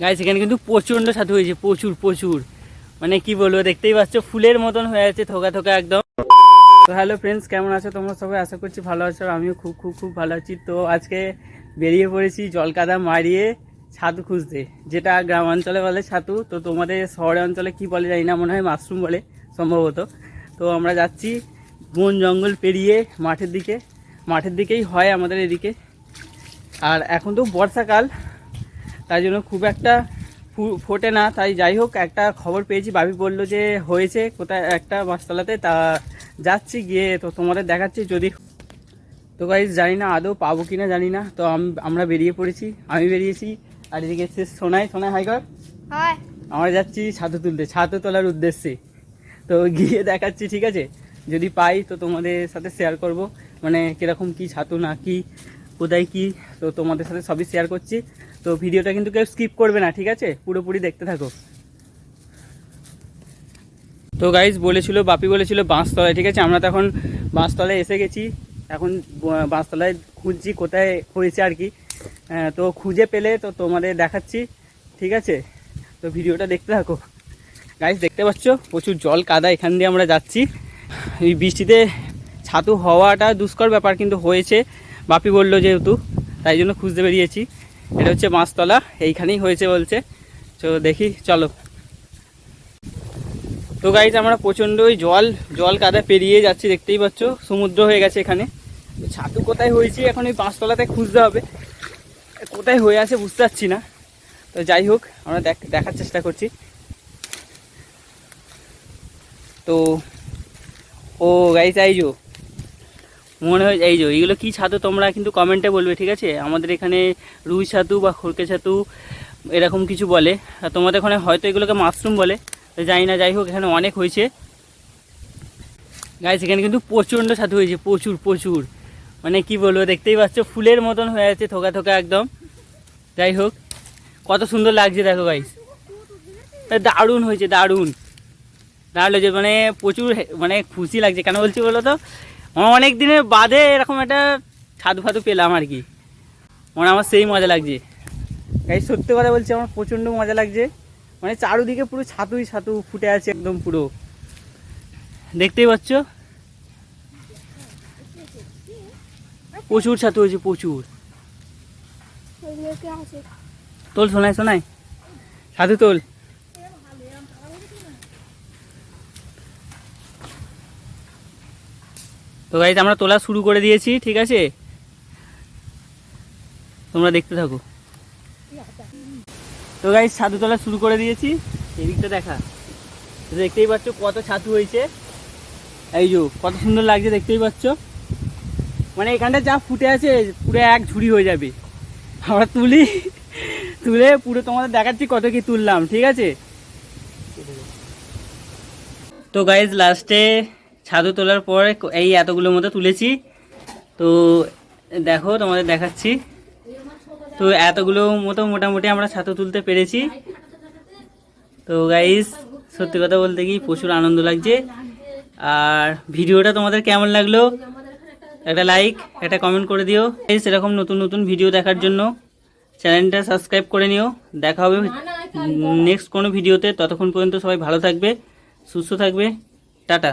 Guys এখানে কিন্তু প্রচণ্ড ছাতু হয়েছে, প্রচুর প্রচুর। মানে কি বলব, দেখতেই পাচ্ছ, ফুলের মতন হয়ে আছে থোকা থোকা একদম। হ্যালো ফ্রেন্ডস কেমন আছো? তোমরা সবাই আশা করছি ভালো আছো আমিও খুব খুব খুব ভালো আছি। তো আজকে বেরিয়ে পড়েছি জলকাদা মারিয়ে ছাতু খুঁজতে, যেটা গ্রাম অঞ্চলে বলে ছাতু তো তোমাদের শহরে, অঞ্চলে কি বলে জানি না, মনে হয় মাশরুম বলে, সম্ভবত। তো আমরা যাচ্ছি বন জঙ্গল পেরিয়ে মাঠের দিকে। মাঠের দিকেই হয় আমাদের এদিকে। আর এখন তো বর্ষাকাল তাই জন্য খুব একটা ফোটে না। তাই যাই হোক একটা খবর পেয়েছি। ভাবি বলল যে হয়েছে কোথায় একটা বাসতলাতে তা যাচ্ছি গিয়ে তো তোমাদের দেখাচ্ছি যদি। তো গাইজ জানি না আদৌ পাবো কিনা জানি না। তো আম- আমরা বেরিয়ে পড়েছি। আমি বেরিয়েছি আর এদিকে এসছে সোনাই। সোনাই হাইকর আমরা যাচ্ছি ছাতু তুলতে। ছাতু তোলার উদ্দেশ্যে। তো গিয়ে দেখাচ্ছি ঠিক আছে? যদি পাই তো তোমাদের সাথে শেয়ার করব। মানে কীরকম কি ছাতু না কি? কোথায় কি, তো তোমাদের সাথে সবই শেয়ার করছি। তো ভিডিওটা কিন্তু কেউ স্কিপ করবে না, ঠিক আছে? পুরোপুরি দেখতে থাকো। তো গাইজ বলেছিল, বাপি বলেছিল বাঁশতলায়, ঠিক আছে? আমরা তো এখন বাঁশতলায় এসে গেছি। এখন বাঁশতলায় খুঁজছি কোথায় হয়েছে আর কি। তো খুঁজে পেলে তো তোমাদের দেখাচ্ছি, ঠিক আছে? তো ভিডিওটা দেখতে থাকো। গাইজ দেখতে পাচ্ছ? প্রচুর জল কাদা এখান দিয়ে আমরা যাচ্ছি। এই বৃষ্টিতে ছাতু হওয়াটা দুষ্কর ব্যাপার কিন্তু হয়েছে। বাপি বলল যেহেতু তাই জন্য খুঁজতে বেরিয়েছি। এটা হচ্ছে বাঁশতলা, এইখানেই হয়েছে বলছে। তো দেখি, চলো। তো গাইজ আমরা প্রচণ্ড ওই জল জল কাদা পেরিয়ে যাচ্ছি, দেখতেই পাচ্ছ। সমুদ্র হয়ে গেছে এখানে। ছাতু কোথায় হয়েছে? এখন ওই পাঁচতলাতে খুঁজতে হবে। কোথায় হয়ে আছে বুঝতে পারছি না। তো যাই হোক, আমরা দেখ- দেখার চেষ্টা করছি। তো, ও গাইজ এইজো মনে হয়, এই যে, এইগুলো কী ছাতু তোমরা কিন্তু কমেন্টে বলবে, ঠিক আছে? আমাদের এখানে রুই ছাতু বা খড়কে ছাতু এরকম কিছু বলে। তোমাদের ওখানে হয়তো এগুলোকে মাশরুম বলে। জানি না, যাই হোক, এখানে অনেক হয়েছে। গাইস এখানে কিন্তু প্রচণ্ড ছাতু হয়েছে, প্রচুর প্রচুর। মানে কি বলব, দেখতেই পাচ্ছ, ফুলের মতন হয়ে আছে, থোকা থোকা একদম। যাই হোক, কত সুন্দর লাগছে, দেখো গাইস দারুণ হয়েছে, দারুণ। দারুণ হয়েছে মানে প্রচুর মানে খুশি লাগছে। কেন বলছি বলো তো? আমার অনেক দিনের বাদে এরকম একটা ছাতু ফাদু পেলাম আর কি। মানে আমার সেই মজা লাগছে। গাই সত্যি কথা বলছি আমার প্রচণ্ড মজা লাগছে। মানে চারুদিকে পুরো ছাতুই ছাতু ফুটে আছে একদম পুরো। দেখতেই পাচ্ছ? প্রচুর ছাতু হয়েছে প্রচুর। তোল শোনায় শোনায়। ছাতু তোল। তো গাইজ আমরা তোলা শুরু করে দিয়েছি, ঠিক আছে? তোমরা দেখতে থাকো। তো গাইজ ছাতু তোলা শুরু করে দিয়েছি। এদিকটা দেখা। দেখতেই পাচ্ছ কত ছাতু হয়েছে। এই যো, কত সুন্দর লাগছে, দেখতেই পাচ্ছ। মানে এখানটা যা ফুটে আছে, পুরো এক ঝুড়ি হয়ে যাবে। আমরা তুলি, তুলে পুরো তোমাদের দেখাচ্ছি কত কি তুললাম, ঠিক আছে? তো গাইজ লাস্টে ছাদু তোলার পরে এই এতগুলোর মতো তুলেছি। তো দেখো, তোমাদের দেখাচ্ছি। তো এতগুলো মতো মোটামুটি আমরা ছাতু তুলতে পেরেছি। তো গাইস সত্যি কথা বলতে কি প্রচুর আনন্দ লাগছে। আর ভিডিওটা তোমাদের কেমন লাগল? একটা লাইক একটা কমেন্ট করে দিও। এই সেরকম নতুন নতুন ভিডিও দেখার জন্য চ্যানেলটা সাবস্ক্রাইব করে নিও। দেখা হবে নেক্সট কোনো ভিডিওতে ততক্ষণ পর্যন্ত সবাই ভালো থাকবে, সুস্থ থাকবে। টাটা।